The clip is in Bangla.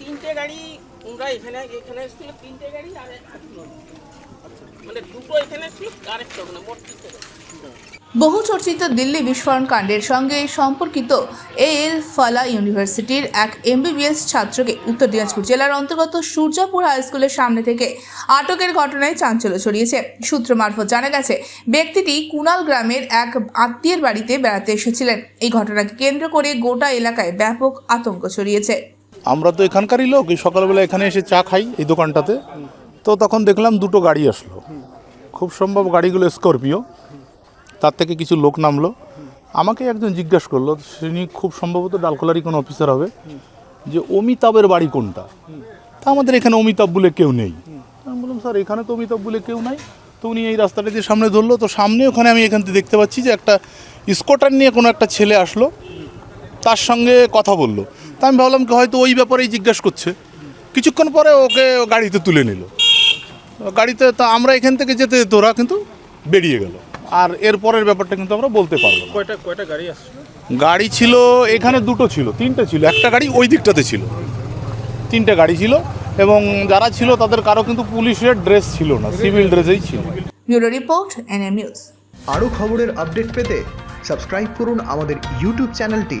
তিনটে গাড়ি ওরা এখানে এখানে এসেছিল, তিনটে গাড়ি আর মানে দুটো এখানে ছিল আরেকটা ওখানে, মোট গাড়ি। দিল্লি বিস্ফোরণ কাণ্ডের সঙ্গে সম্পর্কিত এ এল ফালা ইউনিভার্সিটির এক এমবিবিএস ছাত্রকে উত্তর দিনাজপুর জেলার অন্তর্গত সূর্যাপুর হাই স্কুলের সামনে থেকে আটকের ঘটনায় চাঞ্চল্য ছড়িয়েছে। সূত্র মারফত জানা গেছে, ব্যক্তিটি কুনাল গ্রামের এক আত্মীয়ের বাড়িতে বেড়াতে এসেছিলেন। এই ঘটনাকে কেন্দ্র করে গোটা এলাকায় ব্যাপক আতঙ্ক ছড়িয়েছে। আমরা তো এখানকারই লোক, এই সকালবেলা এখানে এসে চা খাই এই দোকানটাতে। তো তখন দেখলাম দুটো গাড়ি আসলো। খুব সম্ভব গাড়িগুলো স্করপিও তার থেকে কিছু লোক নামলো। আমাকে একজন জিজ্ঞাসা করল তিনি খুব সম্ভবত ডালখোলারই কোনো অফিসার হবে? যে, অমিতাভের বাড়ি কোনটা? তা আমাদের এখানে অমিতাভ বলে কেউ নেই। আমি বললাম, স্যার, এখানে তো অমিতাভ বলে কেউ নাই। তো উনি এই রাস্তাটা দিয়ে সামনে ধরলো। তো সামনে ওখানে আমি এখান থেকে দেখতে পাচ্ছি যে একটা স্কুটার নিয়ে কোনো একটা ছেলে আসলো। তার সঙ্গে কথা বলল। তা আমি ভাবলাম কি হয়তো ওই ব্যাপারেই জিজ্ঞাসা করছে। কিছুক্ষণ পরে ওকে গাড়িতে তুলে নিল। গাড়িতে তা আমরা এখান থেকে যেতে যেতে ওরা কিন্তু বেরিয়ে গেল। আর এর পরের ব্যাপারটা কিন্তু আমরা বলতে পারব না। কয়টা কয়টা গাড়ি আসছিল গাড়ি ছিল এখানে দুটো ছিল তিনটে ছিল। একটা গাড়ি ওই দিকটাতে ছিল। তিনটে গাড়ি ছিল এবং যারা ছিল তাদের কারও কিন্তু পুলিশের ড্রেস ছিল না সিভিল ড্রেসেই ছিল। Bureau report NM news. আরও খবরের আপডেট পেতে সাবস্ক্রাইব করুন আমাদের ইউটিউব চ্যানেলটি।